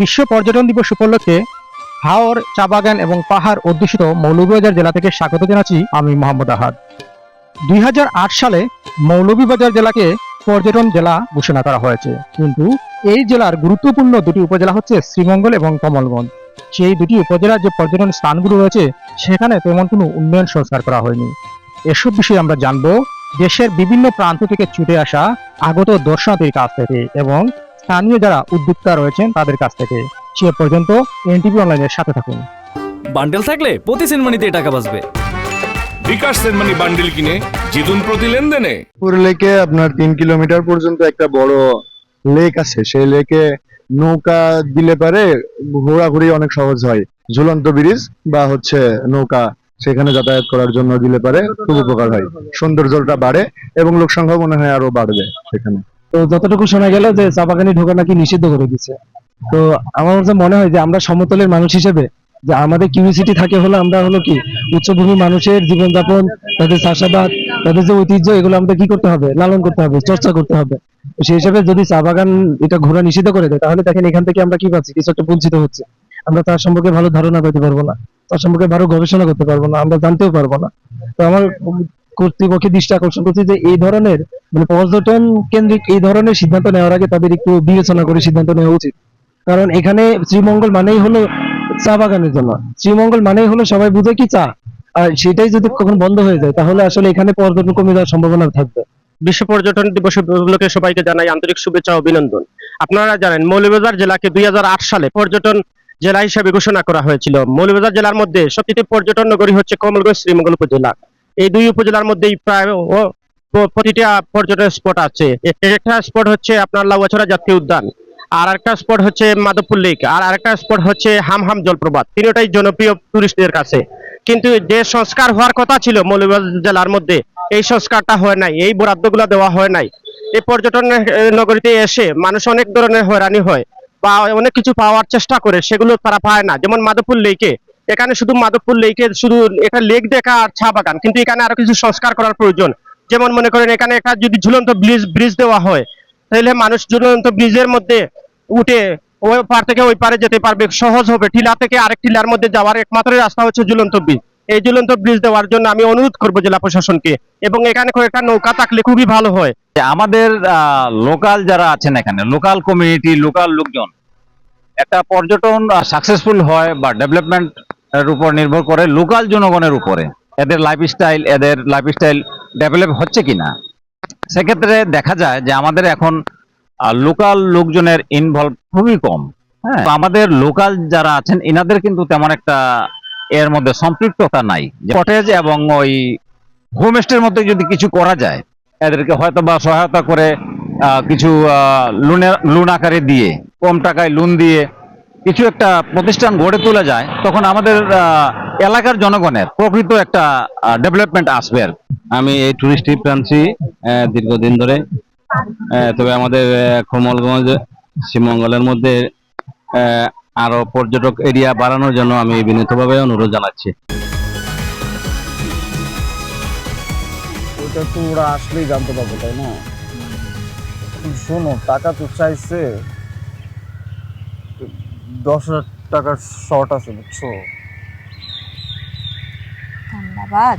বিশ্ব পর্যটন দিবস উপলক্ষে হাওর, চা বাগান এবং পাহাড় অধ্যুষিত মৌলভীবাজার জেলা থেকে স্বাগত জানাচ্ছি আমি মোহাম্মদ আহাদ। দুই হাজার আট সালে মৌলভীবাজার জেলাকে পর্যটন জেলা ঘোষণা করা হয়েছে। কিন্তু এই জেলার গুরুত্বপূর্ণ দুটি উপজেলা হচ্ছে শ্রীমঙ্গল এবং কমলগঞ্জ সেই দুটি উপজেলার যে পর্যটন স্থানগুলো রয়েছে, সেখানে তেমন কোনো উন্নয়ন সংস্কার করা হয়নি। এসব বিষয়ে আমরা জানব দেশের বিভিন্ন প্রান্ত থেকে ছুটে আসা আগত দর্শনার্থীর কাছ থেকে এবং স্থানীয় যারা উদ্যোক্তা রয়েছেন তাদের কাছ থেকে। সে পর্যন্ত এনটিভি অনলাইনের সাথে থাকুন। বান্ডেল থাকলে প্রতি সেনমানিতে টাকা বাঁচবে। বিকাশ সেনমানি বান্ডিল কিনে জিতুন প্রতি লেনদেনে। পুর আপনার তিন কিলোমিটার পর্যন্ত একটা বড় লেক আছে। সেই লেকে নৌকা দিলে পারে ঘোরাঘুরি অনেক সহজ হয়। ঝুলন্ত ব্রিজ বা হচ্ছে নৌকা সেখানে যাতায়াত করার জন্য দিলে পারে খুব উপকার হয়। সৌন্দর্যটা বাড়ে এবং লোক সংখ্যা মনে হয় আরও বাড়বে সেখানে। তো যতটুকু শোনা গেল যে চা বাগানে ঢোকা নাকি নিষিদ্ধ করে দিচ্ছে তো আমার কাছে মনে হয় যে আমরা সমতলের মানুষ হিসেবে যে আমাদের কিউরিসিটি থাকে হলো আমরা হলো কি উচ্চভূমি মানুষের জীবনযাপন, তাদের চাষাবাদ, তাদের যে ঐতিহ্য, এগুলো আমাদের কি করতে হবে? লালন করতে হবে, চর্চা করতে হবে। সেই হিসাবে যদি চা বাগান এটা ঘোরা নিষিদ্ধ করে দেয়, তাহলে দেখেন এখান থেকে আমরা কি পাচ্ছি? কিছু একটা বঞ্চিত হচ্ছে। আমরা তার সম্পর্কে ভালো ধারণা পেতে পারব না। তার সম্পর্কে ভালো গবেষণা করতে পারব না। আমরা জানতেও পারব না। তো আমার কর্তৃপক্ষের দৃষ্টি আকর্ষণ করছি যে এই ধরনের মানে পর্যটন কেন্দ্রিক এই ধরনের সিদ্ধান্ত নেওয়ার আগে তাদের একটু বিবেচনা করে সিদ্ধান্ত নেওয়া উচিত। কারণ এখানে শ্রীমঙ্গল মানেই হলো চা বাগানের জন্য। শ্রীমঙ্গল মানেই হলো সবাই বুঝে কি চা? আর সেটাই যদি কখন বন্ধ হয়ে যায়, তাহলে আসলে এখানে পর্যটন কমে যাওয়ার সম্ভাবনা থাকবে। বিশ্ব পর্যটন দিবস উপলক্ষে সবাইকে জানাই আন্তরিক শুভেচ্ছা অভিনন্দন। আপনারা জানেন, মৌলভীবাজার জেলাকে দুই হাজার আট সালে পর্যটন জেলা হিসেবে ঘোষণা করা হয়েছিল। মৌলভীবাজার জেলার মধ্যে সবচেয়ে পর্যটন নগরী হচ্ছে কমলগঞ্জ শ্রীমঙ্গল উপজেলা। এই দুই উপজেলার মধ্যেই প্রায় প্রতিটা পর্যটন স্পট আছে। একটা স্পট হচ্ছে আপনার লাউয়াছড়া জাতীয় উদ্যান, আর একটা স্পট হচ্ছে মাধবপুর লেক আর আরেকটা স্পট হচ্ছে হামহাম জলপ্রপাত, তিনটাই জনপ্রিয় টুরিস্টদের কাছে। কিন্তু যে সংস্কার হওয়ার কথা ছিল মৌলভীবাজার জেলার মধ্যে, এই সংস্কারটা হয় নাই, এই বরাদ্দগুলো দেওয়া হয় নাই। এই পর্যটন নগরীতে এসে মানুষ অনেক ধরনের হয়রানি হয়, বা অনেক কিছু পাওয়ার চেষ্টা করে, সেগুলো তারা পায় না। যেমন মাধবপুর লেকে এখানে শুধু মাধবপুর লেকে শুধু একটা লেক দেখা আর চা বাগান, কিন্তু এখানে আরও কিছু সংস্কার করার প্রয়োজন। যেমন মনে করেন এখানে একটা যদি ঝুলন্ত ব্রিজ ব্রিজ দেওয়া হয়, তাহলে মানুষ ঝুলন্ত ব্রিজের মধ্যে উঠে ওই পার থেকে ওই পারে যেতে পারবে, সহজ হবে। টিলা থেকে আরেক টিলার মধ্যে যাওয়ার একমাত্র রাস্তা হচ্ছে ঝুলন্ত ব্রিজ। এই ঝুলন্ত ব্রিজ দেওয়ার জন্য আমি অনুরোধ করব জেলা প্রশাসনকে, এবং এখানে কয়েকটা নৌকা থাকলে খুবই ভালো হয়। আমাদের লোকাল যারা আছেন এখানে লোকাল কমিউনিটি লোকাল লোকজন, একটা পর্যটন সাকসেসফুল হয় বা ডেভেলপমেন্ট এর উপর নির্ভর করে লোকাল জনগণের উপরে। এদের লাইফস্টাইল এদের লাইফস্টাইল ডেভেলপ হচ্ছে কিনা? সেক্ষেত্রে দেখা যায় যে আমাদের এখন লোকাল লোকজনের ইনভলভ খুবই কম। হ্যাঁ? আমাদের লোকাল যারা আছেন, এনাদের কিন্তু তেমন একটা এর মধ্যে সম্পৃক্ততা নাই। কটেজ এবং ওই হোমস্টের মধ্যে যদি কিছু করা যায়, এদেরকে হয়তো বা সহায়তা করে কিছু লোনের লোন আকারে দিয়ে, কম টাকায় লোন দিয়ে কিছু একটা প্রতিষ্ঠান গড়ে তোলা যায়, তখন আমাদের এলাকার জনগণের প্রকৃত একটা ডেভেলপমেন্ট আসবে আর কি। আমি এই টুরিস্ট আহ, দীর্ঘদিন ধরে। তবে আমাদের কমলগঞ্জ শ্রীমঙ্গলের মধ্যে আরও পর্যটক এরিয়া বাড়ানোর জন্য আমি বিনীতভাবে অনুরোধ জানাচ্ছি। ওটা তো ওরা আসলেই জানতে পারবে তাই না? শোনো টাকা তো চাইছে। দশ হাজার টাকার শর্ট আছে বুঝছ? ধন্যবাদ।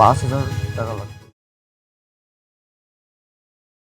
পাঁচ হাজার টাকা লাগবে